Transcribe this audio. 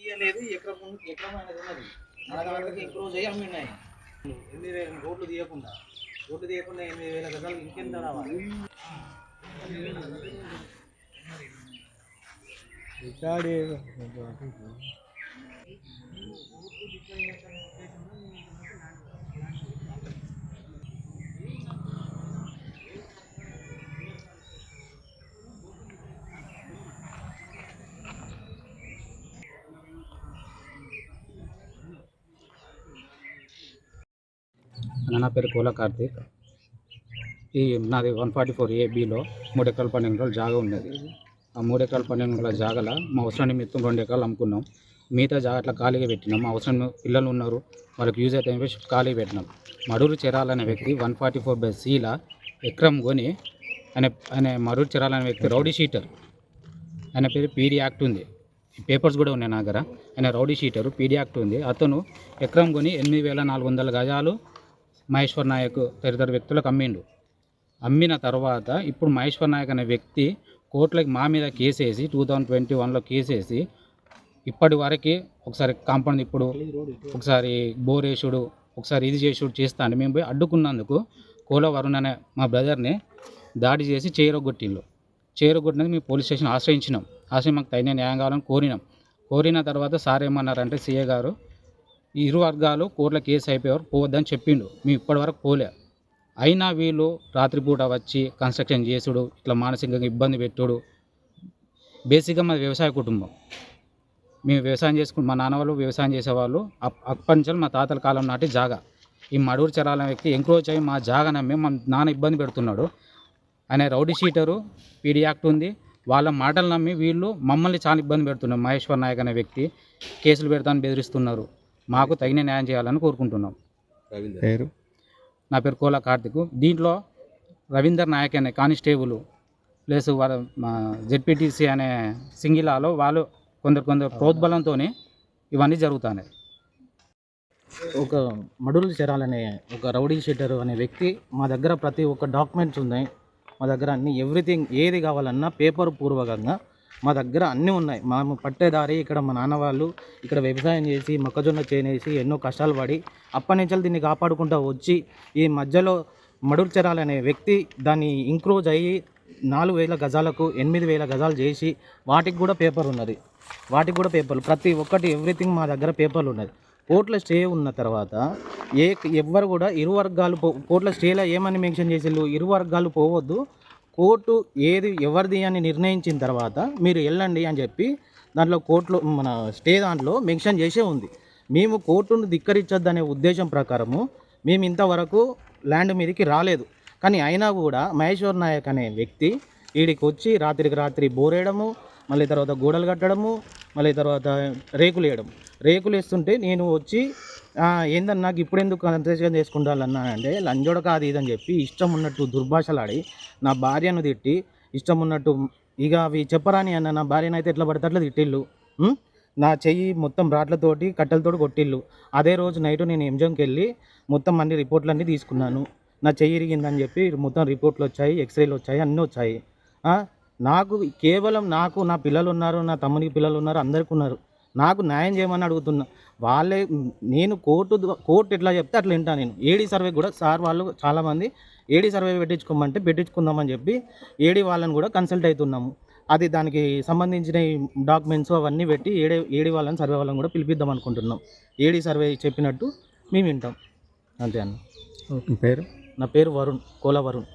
ఈ అనేది ఎకరం ముందు ఎకరం అనేది ఉన్నది? ఇంప్రూవ్ చేయి అమ్మినాయి ఎనిమిది వేల రోడ్లు తీయకుండా రోడ్లు తీయకుండా ఎనిమిది వేల గజాలు ఇంకెంత రావాలి? నా పేరు కోల కార్తీక్. ఈ నాది వన్ ఫార్టీ ఫోర్ ఏబీలో మూడు ఎకరాల పన్నెండు ఎకరాల జాగా ఉండేది. ఆ మూడు ఎకరాల పన్నెండు ఎకరాల జాగల మా అవసరాన్ని మిత్రం రెండు ఎకరాలు అమ్ముకున్నాం. మిగతా జాగా అట్లా ఖాళీగా పెట్టినాం. మా అవసరం పిల్లలు ఉన్నారు వాళ్ళకి యూజ్ అయితే చెప్పేసి ఖాళీగా పెట్టినాం. మడూరు చెరాలనే వ్యక్తి వన్ ఫార్టీ ఫోర్ బై సీల ఎకరం కొని ఆయన ఆయన మడూరు చెరాలనే వ్యక్తి రౌడీ షీటర్. ఆయన పేరు పీడీ యాక్ట్ ఉంది. పేపర్స్ కూడా ఉన్నాయి నా దగ్గర. ఆయన రౌడీ షీటరు పీడీ యాక్ట్ ఉంది. అతను ఎకరం కొని ఎనిమిది వేల నాలుగు వందల గజాలు మహేశ్వర్ నాయక్ తదితర వ్యక్తులకు అమ్మిండు. అమ్మిన తర్వాత ఇప్పుడు మహేశ్వర్ నాయక్ అనే వ్యక్తి కోర్టులకి మా మీద కేసేసి టూ థౌజండ్ ట్వంటీ వన్లో కేసేసి ఇప్పటి వరకు ఒకసారి కాంపౌండ్ ఇప్పుడు ఒకసారి బోర్ వేసుడు ఒకసారి ఇది చేసుడు చేస్తా మేము పోయి అడ్డుకున్నందుకు కోల వరుణ్ అనే మా బ్రదర్ని దాడి చేసి చేరగొట్టిండు. చేరగొట్టినది మేము పోలీస్ స్టేషన్ ఆశ్రయించినాం. ఆశ్రయం మాకు తగిన న్యాయం కావాలని కోరినాం. కోరిన తర్వాత సార్ ఏమన్నారంటే సీఏ గారు ఈ ఇరు వర్గాలు కోర్టులో కేసు వరకు పోవద్దని చెప్పిండు. మేము ఇప్పటివరకు పోలే. అయినా వీళ్ళు రాత్రిపూట వచ్చి కన్స్ట్రక్షన్ చేసుడు ఇట్లా మానసికంగా ఇబ్బంది పెట్టుడు. బేసిక్గా మా వ్యవసాయ కుటుంబం. మేము వ్యవసాయం చేసుకుని మా నాన్న వాళ్ళు వ్యవసాయం చేసేవాళ్ళు. అప్- అప్పటి నుంచి మా తాతల కాలం నాటి జాగా. ఈ మడూరు చరాల వ్యక్తి ఎంక్రోచ్ అయ్యి మా జాగా నమ్మి మా నాన్న ఇబ్బంది పెడుతున్నాడు. ఆయన రౌడీ షీటరు పీడీ యాక్ట్ ఉంది. వాళ్ళ మాటలు నమ్మి వీళ్ళు మమ్మల్ని చాలా ఇబ్బంది పెడుతున్నారు. మహేశ్వర్ నాయక్ అనే వ్యక్తి కేసులు పెడతాను బెదిరిస్తున్నారు. మాకు తగిన న్యాయం చేయాలని కోరుకుంటున్నాం. పేరు? నా పేరు కోలా కార్తిక్. దీంట్లో రవీందర్ నాయక్ అనే కానిస్టేబుల్ ప్లస్ వాళ్ళ మా జెడ్పీటీసీ అనే సింగిలాలో వాళ్ళు కొందరు కొందరు ప్రోద్బలంతో ఇవన్నీ జరుగుతున్నాయి. ఒక మడులు చెరాలనే ఒక రౌడీ షీటర్ అనే వ్యక్తి మా దగ్గర ప్రతి ఒక్క డాక్యుమెంట్స్ ఉన్నాయి. మా దగ్గర అన్ని ఎవ్రీథింగ్ ఏది కావాలన్నా పేపర్ పూర్వకంగా మా దగ్గర అన్నీ ఉన్నాయి. మేము పట్టేదారి ఇక్కడ మా నాన్న వాళ్ళు ఇక్కడ వ్యవసాయం చేసి మొక్కజొన్న చేనేసి ఎన్నో కష్టాలు పడి అప్పటి నుంచి దీన్ని కాపాడుకుంటూ వచ్చి ఈ మధ్యలో మడులు చెరాలనే వ్యక్తి దాన్ని ఇంక్రోజ్ అయ్యి నాలుగు వేల గజాలకు ఎనిమిది వేల గజాలు చేసి వాటికి కూడా పేపర్ ఉన్నది. వాటికి కూడా పేపర్లు. ప్రతి ఒక్కటి ఎవ్రీథింగ్ మా దగ్గర పేపర్లు ఉన్నది. కోర్టులో స్టే ఉన్న తర్వాత ఏ ఎవ్వరు కూడా ఇరు వర్గాలు పో కోర్టులో స్టేలో ఏమని మెన్షన్ చేసిళ్ళు? ఇరు వర్గాలు పోవద్దు. కోర్టు ఏది ఎవరిది అని నిర్ణయించిన తర్వాత మీరు వెళ్ళండి అని చెప్పి దాంట్లో కోర్టులో మన స్టే దాంట్లో మెన్షన్ చేసే ఉంది. మేము కోర్టును ధిక్కరించొద్దనే ఉద్దేశం ప్రకారము మేము ఇంతవరకు ల్యాండ్ మీదకి రాలేదు. కానీ అయినా కూడా మహేశ్వర్ నాయక్ అనే వ్యక్తి వీడికి వచ్చి రాత్రికి రాత్రి బోరేయడము మళ్ళీ తర్వాత గోడలు కట్టడము మళ్ళీ తర్వాత రేకులు వేయడం రేకులు వేస్తుంటే నేను వచ్చి ఏందన్నా నాకు ఇప్పుడు ఎందుకు కన్సెషన్ చేసుకుంటాలన్నా అంటే లంజోడ కాదు ఇదని చెప్పి ఇష్టం ఉన్నట్టు దుర్భాషలాడి నా భార్యను తిట్టి ఇష్టం ఉన్నట్టు ఇక అవి చెప్పరాని అన్న నా భార్యను అయితే ఎట్లా పడితే అట్లా తిట్టిల్లు నా చెయ్యి మొత్తం రాట్లతోటి కట్టెలతోటి కొట్టిల్లు అదే రోజు నైట్ నేను ఎంజంకి వెళ్ళి మొత్తం అన్ని రిపోర్ట్లన్నీ తీసుకున్నాను. నా చెయ్యి ఇరిగిందని చెప్పి మొత్తం రిపోర్ట్లు వచ్చాయి ఎక్స్రేలు వచ్చాయి అన్నీ వచ్చాయి. నాకు కేవలం నాకు నా పిల్లలు ఉన్నారు నా తమ్మునికి పిల్లలు ఉన్నారు అందరికీ ఉన్నారు నాకు న్యాయం చేయమని అడుగుతున్నా. వాళ్ళే నేను కోర్టు కోర్టు ఎట్లా చెప్తే అట్లా వింటా నేను. ఏడీ సర్వే కూడా సార్ వాళ్ళు చాలామంది ఏడీ సర్వే పెట్టించుకోమంటే పెట్టించుకుందామని చెప్పి ఏడీ వాళ్ళని కూడా కన్సల్ట్ అవుతున్నాము. అది దానికి సంబంధించిన డాక్యుమెంట్స్ అవన్నీ పెట్టి ఏడే ఏడీ వాళ్ళని సర్వే వాళ్ళని కూడా పిలిపిద్దాం అనుకుంటున్నాం. ఏడీ సర్వే చెప్పినట్టు మేము వింటాం. అంతే అన్న. పేరు? నా పేరు వరుణ్ కోల వరుణ్.